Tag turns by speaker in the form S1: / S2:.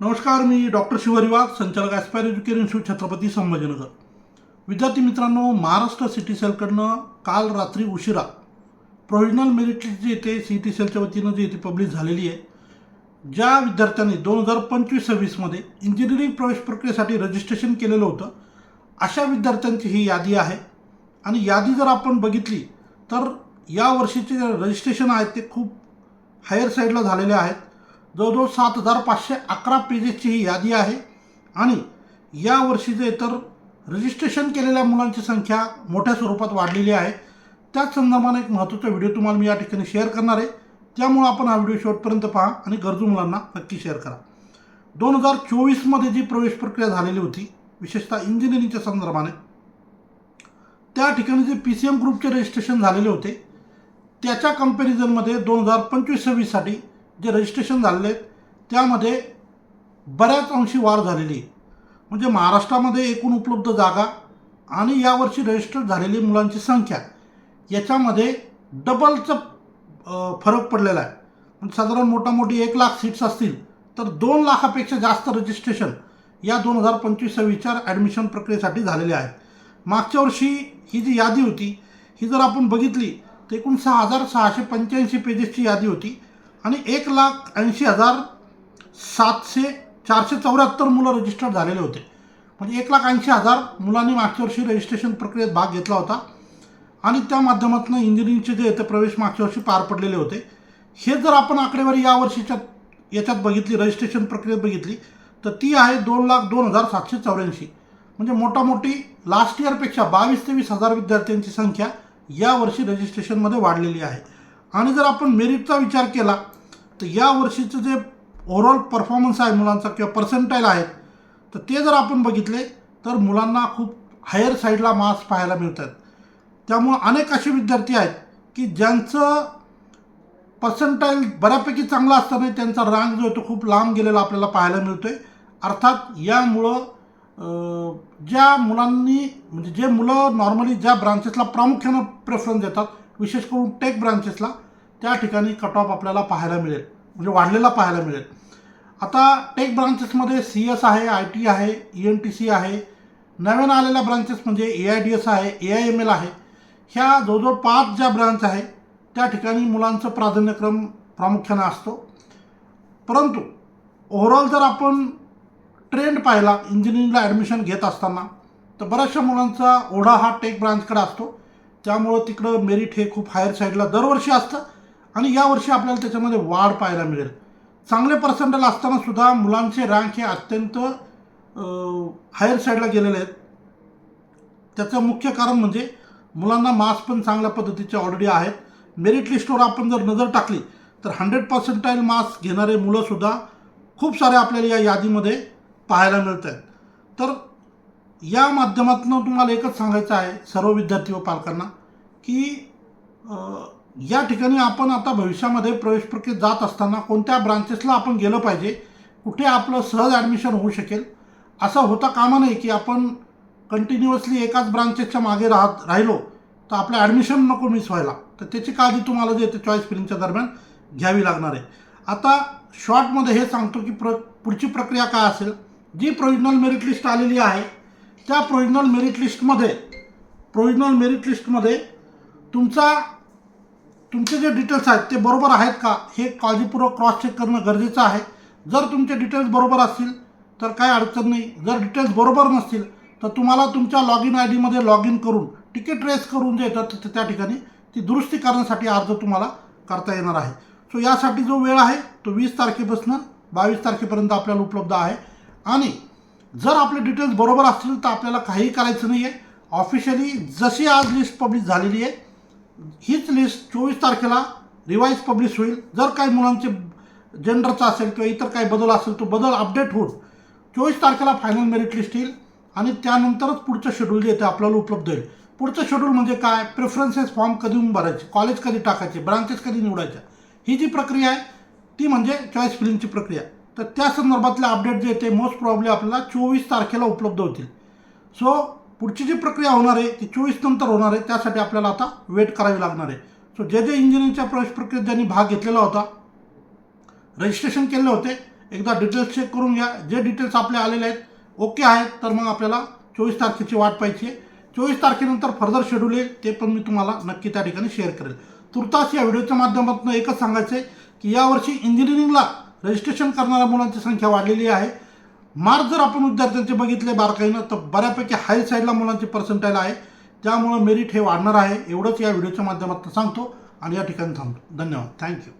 S1: नमस्कार मी डॉक्टर शिवरिवाग संचालक Aspire Education Institute Chhatrapati Sambhajinagar. विद्यार्थी मित्रांनो महाराष्ट्र सिटी सेलकडनं काल रात्री उशिरा प्रोव्हिजनल मेरिट लिस्ट जी येते सी टी सेलच्या वतीनं जी येते पब्लिश झालेली आहे. ज्या विद्यार्थ्यांनी दोन हजार पंचवीस सव्वीसमध्ये इंजिनिअरिंग प्रवेश प्रक्रियेसाठी रजिस्ट्रेशन केलेलं होतं अशा विद्यार्थ्यांची ही यादी आहे. आणि यादी जर आपण बघितली तर या वर्षीचे जे रजिस्ट्रेशन आहेत ते खूप हायर साईडला झालेले आहेत. जवळजवळ सात हजार पाचशे अकरा पेजेसची ही यादी आहे. आणि या वर्षीचे तर रजिस्ट्रेशन केलेल्या मुलांची संख्या मोठ्या स्वरूपात वाढलेली आहे. त्याच संदर्भाने एक महत्त्वाचा व्हिडिओ तुम्हाला मी या ठिकाणी शेअर करणार आहे. त्यामुळं आपण हा व्हिडिओ शेवटपर्यंत पहा आणि गरजू मुलांना नक्की शेअर करा. दोन हजार चोवीसमध्ये जी प्रवेश प्रक्रिया झालेली होती विशेषतः इंजिनिअरिंगच्या संदर्भाने त्या ठिकाणी जे पी सी एम ग्रुपचे रजिस्ट्रेशन झालेले होते त्याच्या कम्पॅरिझनमध्ये दोन हजार पंचवीस सव्वीससाठी जे रजिस्ट्रेशन झालेले आहेत त्यामध्ये बऱ्याच अंशी वाढ झालेली आहे. म्हणजे महाराष्ट्रामध्ये एकूण उपलब्ध जागा आणि यावर्षी रजिस्टर झालेली मुलांची संख्या याच्यामध्ये डबलचं फरक पडलेला आहे. म्हणजे साधारण मोठामोठी एक लाख सीट्स असतील तर दोन लाखापेक्षा जास्त रजिस्ट्रेशन या दोन हजार पंचवीस सव्वीसच्या ॲडमिशन प्रक्रियेसाठी झालेले आहेत. मागच्या वर्षी ही जी यादी होती ही जर आपण बघितली तर एकूण सहा हजार सहाशे पंच्याऐंशी पेजेसची यादी होती. आणि एक लाख ऐंशी हजार सातशे चारशे चौऱ्याहत्तर मुलं रजिस्टर्ड झालेले होते. म्हणजे एक लाख ऐंशी हजार मुलांनी मागच्या वर्षी रजिस्ट्रेशन प्रक्रियेत भाग घेतला होता. आणि त्या माध्यमातून इंजिनिअरिंगचे जे येते प्रवेश मागच्या वर्षी पार पडलेले होते. हे जर आपण आकडेवारी या वर्षीच्या याच्यात बघितली रजिस्ट्रेशन प्रक्रियेत बघितली तर ती आहे दोन लाख दोन हजार सातशे चौऱ्याऐंशी. म्हणजे मोठामोठी लास्ट इयरपेक्षा बावीस ते वीस हजार विद्यार्थ्यांची संख्या यावर्षी रजिस्ट्रेशनमध्ये वाढलेली आहे. आणि जर आपण मेरिटचा विचार केला तर या वर्षीचं जे ओव्हरऑल परफॉर्मन्स आहे मुलांचा किंवा पर्सेंटाईल आहेत तर ते जर आपण बघितले तर मुलांना खूप हायर साईडला मार्क्स पाहायला मिळतात. त्यामुळं अनेक असे विद्यार्थी आहेत की ज्यांचं पर्सेंटाईल बऱ्यापैकी चांगला असताना त्यांचा रँक जो आहे तो खूप लांब गेलेला आपल्याला पाहायला मिळतो आहे अर्थात यामुळं ज्या मुलांनी म्हणजे जे मुलं नॉर्मली ज्या ब्रांचेसला प्रामुख्यानं प्रेफरन्स देतात विशेष करून टेक ब्रांचेसला त्या ठिकाणी कट ऑफ आपल्याला पाहायला मिळेल. म्हणजे वाढलेला पाहायला मिळेल. आता टेक ब्रांचेसमध्ये सी एस आहे आय टी आहे ई एन टी सी आहे. नवीन आलेल्या ब्रांचेस म्हणजे ए आय डी एस आहे ए आय एम एल आहे. ह्या जवळजवळ पाच ज्या ब्रांच आहे त्या ठिकाणी मुलांचं प्राधान्यक्रम प्रामुख्यानं असतो. परंतु ओव्हरऑल जर आपण ट्रेंड पाहिला इंजिनिअरिंगला ॲडमिशन घेत असताना तर बऱ्याचशा मुलांचा ओढा हा टेक ब्रांचकडे असतो. त्यामुळं तिकडं मेरिट हे खूप हायर साईडला दरवर्षी असतं आणि यावर्षी आपल्याला त्याच्यामध्ये वाढ पाहायला मिळेल. चांगले पर्सेंटेज असताना सुद्धा मुलांचे रँक हे अत्यंत हायर साईडला गेलेले आहेत. त्याचं मुख्य कारण म्हणजे मुलांना मार्क्स पण चांगल्या पद्धतीचे ऑलरेडी आहेत. मेरिट लिस्टवर आपण जर नजर टाकली तर हंड्रेड पर्सेंटाईल मार्क्स घेणारे मुलंसुद्धा खूप सारे आपल्याला या यादीमध्ये पाहायला मिळत आहेत तर या माध्यमातून तुम्हाला एकच सांगायचं आहे सर्व विद्यार्थी व पालकांना की या ठिकाणी आपण आता भविष्यामध्ये प्रवेश प्रक्रियेत जात असताना कोणत्या ब्रांचेसला आपण गेलं पाहिजे कुठे आपलं सहज ॲडमिशन होऊ शकेल असं होता कामा नाही की आपण कंटिन्युअसली एकाच ब्रांचेसच्या मागे राहत राहिलो तर आपलं ॲडमिशन नको मिस व्हायला. तर त्याची काळजी तुम्हाला जे ते चॉईस फिलिंगच्या दरम्यान घ्यावी लागणार आहे. आता शॉर्टमध्ये हे सांगतो की प्र पुढची प्रक्रिया काय असेल? जी प्रोविजनल मेरिट लिस्ट आलेली आहे त्या प्रोविजनल मेरिट लिस्टमध्ये प्रोविजनल मेरिट लिस्टमध्ये तुमचा तुमचे जे डिटेल्स आहेत ते बरोबर आहेत का? हे काळजीपूर्वक क्रॉस चेक करणं गरजेचं आहे. जर तुमचे डिटेल्स बरोबर असतील तर काही अडचण नाही. जर डिटेल्स बरोबर नसतील तर तुम्हाला तुमच्या लॉग इन आय डीमध्ये लॉग इन करून तिकीट रेस करून जे येतात त्या ठिकाणी ती दुरुस्ती करण्यासाठी अर्ज तुम्हाला करता येणार आहे. सो यासाठी जो वेळ आहे तो वीस तारखेपासून बावीस तारखेपर्यंत आपल्याला उपलब्ध आहे. आणि जर आपले डिटेल्स बरोबर असतील तर आपल्याला काहीही करायचं नाही आहे ऑफिशियली जशी आज लिस्ट पब्लिश झालेली आहे हीच लिस्ट चोवीस तारखेला रिवाईज पब्लिश होईल. जर काही मुलांचे जेंडरचा असेल किंवा इतर काही बदल असेल तो बदल अपडेट होऊन चोवीस तारखेला फायनल मेरिट लिस्ट येईल आणि त्यानंतरच पुढचं शेड्यूल जे आहे ते आपल्याला उपलब्ध होईल. पुढचं शेड्यूल म्हणजे काय? प्रेफरन्सेस फॉर्म कधी भरायचे? कॉलेज कधी टाकायचे? ब्रांचेस कधी निवडायच्या? ही जी प्रक्रिया आहे ती म्हणजे चॉईस फिलिंगची प्रक्रिया. तर त्या संदर्भातले अपडेट जे ते मोस्ट प्रॉब्ली आपल्याला चोवीस तारखेला उपलब्ध होतील. सो पुढची जी प्रक्रिया होणार आहे ती चोवीस नंतर होणार आहे त्यासाठी आपल्याला आता वेट करावी लागणार आहे. सो जे जे इंजिनिअरिंगच्या प्रवेश प्रक्रियेत ज्यांनी भाग घेतलेला होता रजिस्ट्रेशन केले होते एकदा डिटेल्स चेक करून घ्या. जे डिटेल्स आपले आलेले आहेत ओके आहेत तर मग आपल्याला चोवीस तारखेची वाट पाहिजे चोवीस तारखेनंतर फर्दर शेड्यूल येईल ते पण मी तुम्हाला नक्की त्या ठिकाणी शेअर करेल. तुर्तास या व्हिडिओच्या माध्यमातून एकच सांगायचं आहे की यावर्षी इंजिनिअरिंगला रजिस्ट्रेशन करणाऱ्या मुलांची संख्या वाढलेली आहे. मार्क जर आपण विद्यार्थ्यांचे बघितले बारकाईनं तर बऱ्यापैकी हाय साईडला मुलांचे पर्सेंटाईल आहे. त्यामुळं मेरिट हे वाढणार आहे. एवढंच या व्हिडिओच्या माध्यमातून सांगतो आणि या ठिकाणी थांबतो. धन्यवाद. थँक्यू